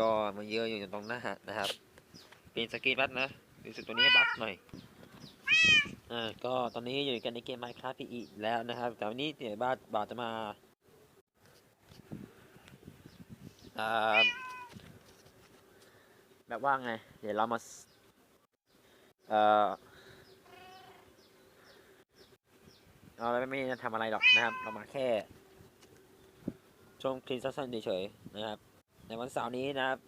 ก็มาเยอะอยู่ตรงหน้านะครับ เป็นสกีบัตนะรู้สึกตัวนี้บักหน่อยอ่าก็ตอนนี้อยู่กันในเกม Minecraft PE แล้วนะครับ แต่วันนี้เดี๋ยวบาทบาจะมาอ่าแบบว่าไง เดี๋ยวเรามาเอ่อเราไม่ได้ทำอะไรหรอกนะครับ เรามาแค่ชมคลิปสั้นๆเฉยๆนะครับ วันเสาร์นี้นะครับ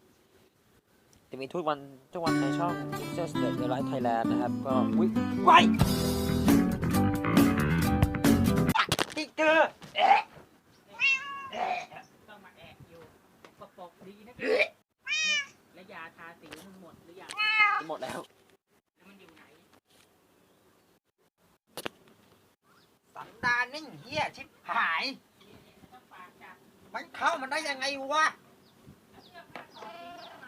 จะมีทุกวันทุกวันในช่อง Just the The Light Thailand นะครับ ก็วิไว้ติ๊กเกอร์ต้องมาแอบอยู่ปกปกดีนะเนี่ยแล้วยาทาสีมึงหมดหรือยังหมดแล้วแล้วมันอยู่ไหนสันดานนี่เหี้ยชิบหายต้องฝากจับมันเข้ามันได้ยังไงวะ แล้วเสื้อผ้าถอดทิ้งทำไม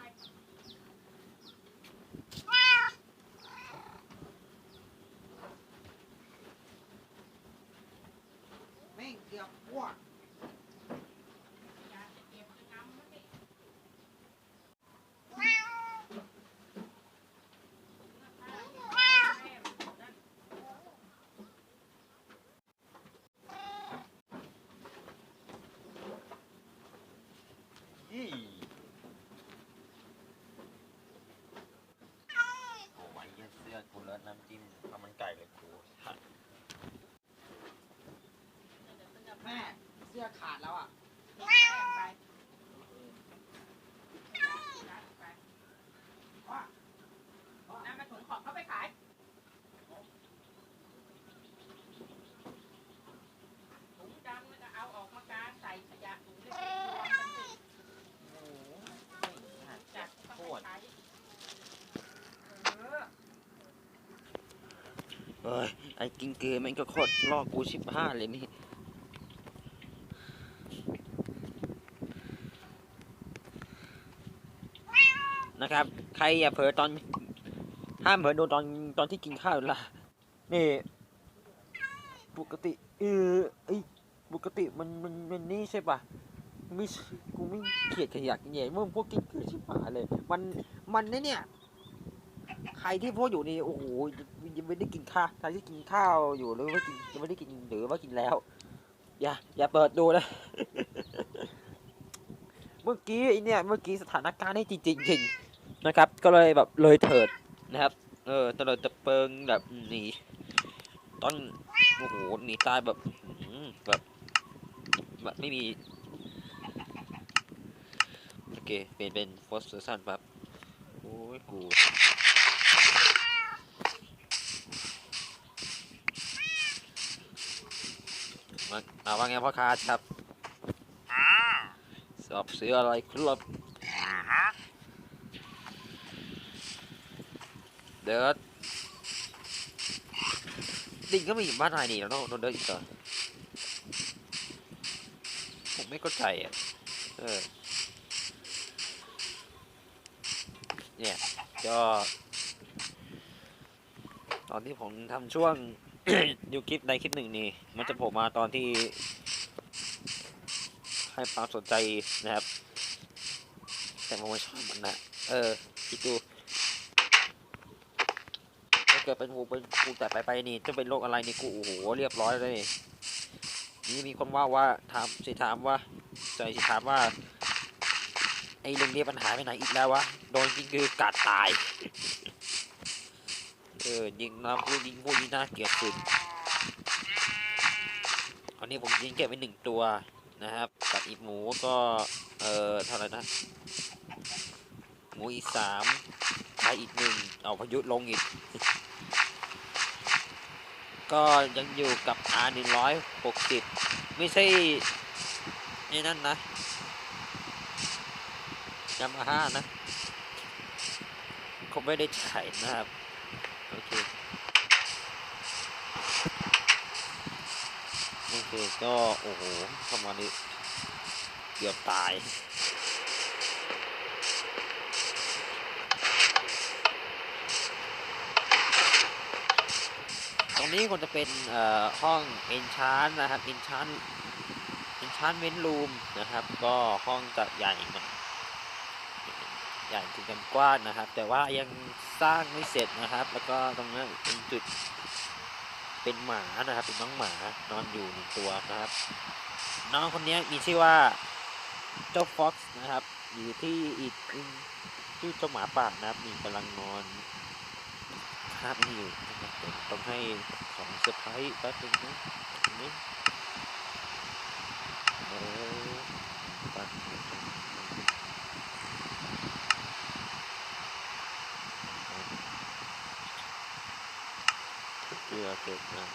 แม่งเกือบอ้ วกยาะเก็บจะนำมันนี่ ยี่โอ้ยเหี้ยเสื้อกูเลอะน้ำจิ้มข้าวมันไก่เลยกู แม่เสื้อขาดแล้วอะ ไปน้ำมาถุงของเขาไปขายถุงดำมันก็เอาออกมากางใส่ขยะถุงเล็กๆรวมกันสิ โอ้โห จัดต้องไปขายเออ เอ้ยไอ้กินเกลือมันก็โคตรลอกกูชิบห้าเลยนี่นะครับ ใครอย่าเผลอตอนห้ามเผลอโดนตอนตอนที่กินข้าวล่ะนี่ปกติเออไอยปกติมันมันมันนี่ใช่ปะไม่กูไม่เกลียดขยะแย่เมื่อพวกกินเกลือชิบหายเลย มันมันเนี่ย รที่พวกอยู่นี่โอ้โหยังไม่ได้กินข้าวใครที่กินข้าวอยู่หรือว่ากินยังไม่ได้กินหรือว่ากินแล้ว อย่าอย่าเปิดดูนะเมื่อกี้เนี่ยเมื่อกี้สถานการณ์นี่จริงจริงนะครับ ก็เลยแบบเลยเถิดนะครับ เออตะเลยตะเปิงแบบหนีต้องโอ้โหหนีตายแบบแบบแบบไม่มีโอเคเปลี่ยนเป็น first person แบบโอ้ยกู มาเอาว่าไงพ่อค้าครับสอบเสืออะไรครับเดินดิงก็มีบ้านนายนี่แล้วโดนเดินอีกเหรอผมไม่เข้าใจอะเออเนี่ยก็ตอนที่ผมทำช่วง ดูคลิปในคลิปหนึ่งนี่ มันจะโผล่มาตอนที่ ให้ความสนใจนะครับ แต่ผมไม่ชอบมันนะเออคิดดูถ้าเกิดเป็นกูเป็นกูแต่ไปไปนี่จะเป็นโรคอะไรนี่กูโอ้โหเรียบร้อยเลยนี่มีคนว่าว่าถามสิถามว่าใจสิถามว่าไอ้เรื่องนี้ปัญหาไปไหนอีกแล้ววะโดนยิงคือกัดตาย ออยิงน้ำพูดยิงพูดยิงน่าเกลียดสุดอันนี้ผมยิงเก็บไว้หนึ่งตัวนะครับกับอีกหมูก็เออเท่าไหร่นะหมูอีกสามไปอีกหนึ่งเอาพายุลงอีก ก็ยังอยู่กับ R หนึ่งร้อยหกสิบไม่ใช่ไอ้นั่นนะยามาฮ่านะผมไม่ได้ใช้นะครับ โอเค โอเค ก็ โอ้โหประมาณนี้เกือบตายตรงนี้ควรจะเป็นห้องเอนชานนะครับเอนชานเอนชานเมนรูมนะครับ ก็ห้องจะใหญ่หน่อย ใหญ่ถึงกันกว้างนะครับ แต่ว่ายังสร้างไม่เสร็จนะครับ แล้วก็ตรงนั้เป็นจุดเป็นหมานะครับ เป็นน้องหมานอนอยู่หนึ่งตัวนะครับ น้องคนนี้มีชื่อว่าเจ้าฟ็อกซ์นะครับ อยู่ที่อีกชื่อเจ้าหมาป่านะครับมีกำลังนอนคาบนี่อยู่นะครับต้องให้ของเซอร์ไพรส์แป๊บนึงนะอันนี้เออปัด เกลือเก็บนะ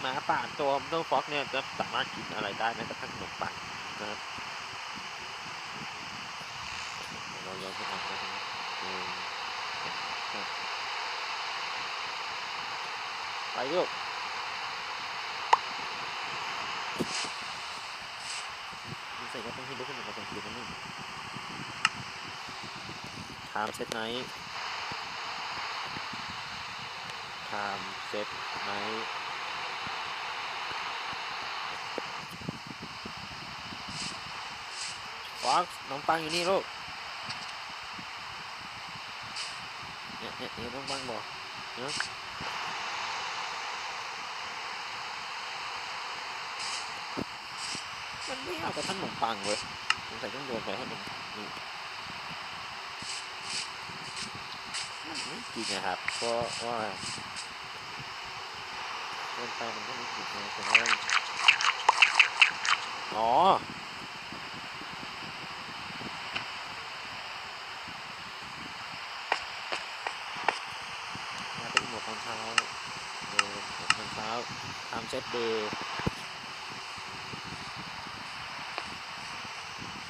หมาป่าตัวเจ้าฟ็อกเนี่ยจะสามารถกินอะไรได้แม้กระทั่งขนมปังนะครับเราย้อนไปทางกันนะหนึ่งสองไปลูกใส่ก็ต้องให้ลุกขึ้นมาก่อนคืนนั่นนี่ ไทม์เซตไนท์ไทม์เซตไนท์ฟ็อกซ์น้องปังอยู่นี่ลูกเนี่ยเนี่ยเนี่ยต้องบ้างบอกเนาะมันไม่เอากระทั่งขนมปังเว้ยสงสัยต้องโยนไปให้มันนี่ กินนะครับ เพราะว่าโยนไปมันก็ไม่กินนะแต่ว่าอ๋อมาเป็นหมวดตอนเช้าเออหมวตอนเช้าทำเซตเดย์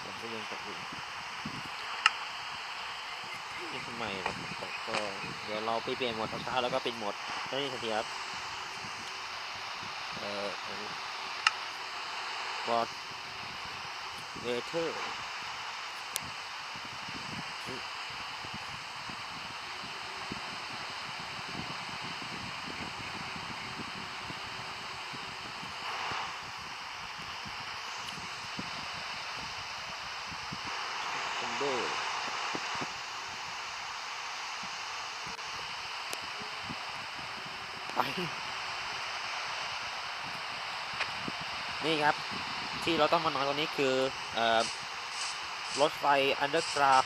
ผมก็ยังตกอยู่นี่ทำไมครับตกก็เดี๋ ยวเราไปเปลี่ยนโหมดเช้าแล้วก็เป็นโหมดได้ทันทีครับเอ่อบอดเวเทอร์ คอมโบไป นี่ครับ ที่เราต้องมานอนตรงนี้คืออรถไฟอันเดอร์กราฟ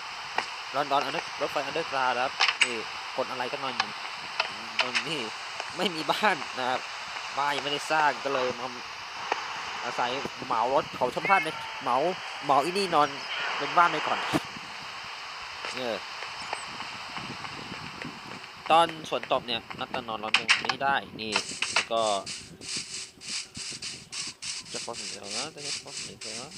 ลอนดอนอันเดอร์รถไฟอันเดอร์กราครับนี่คนอะไรก็นอนอยู่นอนนี่ไม่มีบ้านนะครับบ้านยังไม่ได้สร้างก็เลยมาอาศัยเหมารถเขาชาวบ้านเนี่ยเหมาเหมาอีนี่นอนเป็นบ้านไปก่อนเออ ตอนฝนตกเนี่ยนักตอนนอนร้อนยังไม่ได้นี่แล้วก็จะพอถึงแล้วนะจะพอถึงแล้ว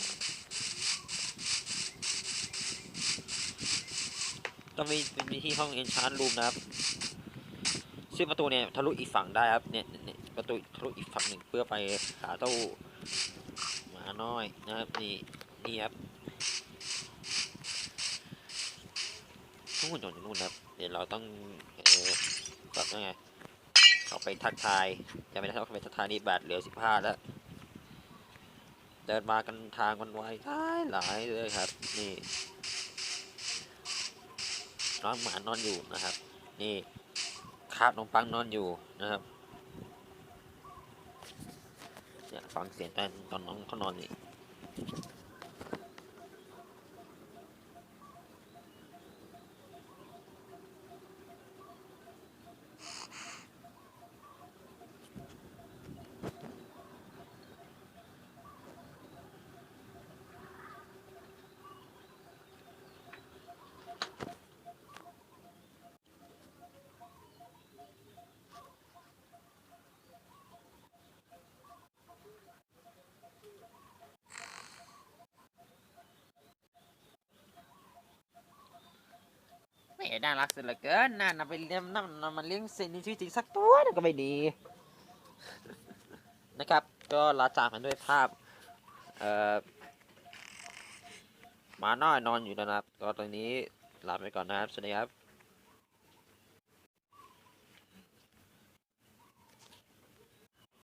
ต้องมีมีที่ห้องเอนชานรูมนะครับซึ่งประตูเนี่ยทะลุอีกฝั่งได้ครับเนี่ยเนี่ยเนี่ยประตูทะลุอีกฝั่งหนึ่งเพื่อไปหาเต้าหมาน้อยนะครับนี่นี่ครับ ทุกคนอยู่นู่นครับ เดี๋ยวเราต้องเออแบบยังไงเขาไปทักทายย่าไปทักเขาไปทักทายนี่บาทเหลือสิบห้าแล้ว เดินมากันทางมันไวหลายหลายเลยครับ นี่น้องหมานอนอยู่นะครับ นี่คาบนมปังนอนอยู่นะครับเนี่ยฟังเสียงตอนตอนน้องเขานอนนี่ น่ารักสุดเหลือเกินน่านำไปเลี้ยงน่านำมาเลี้ยงเซนในชีวิตจริงสักตัวนึงก็ไม่ดี นะครับ ก็ลาจากกันด้วยภาพเอ่อหมาน้อยนอนอยู่นะครับ ก็ตอนนี้ลาไปก่อนนะครับ สวัสดีครับ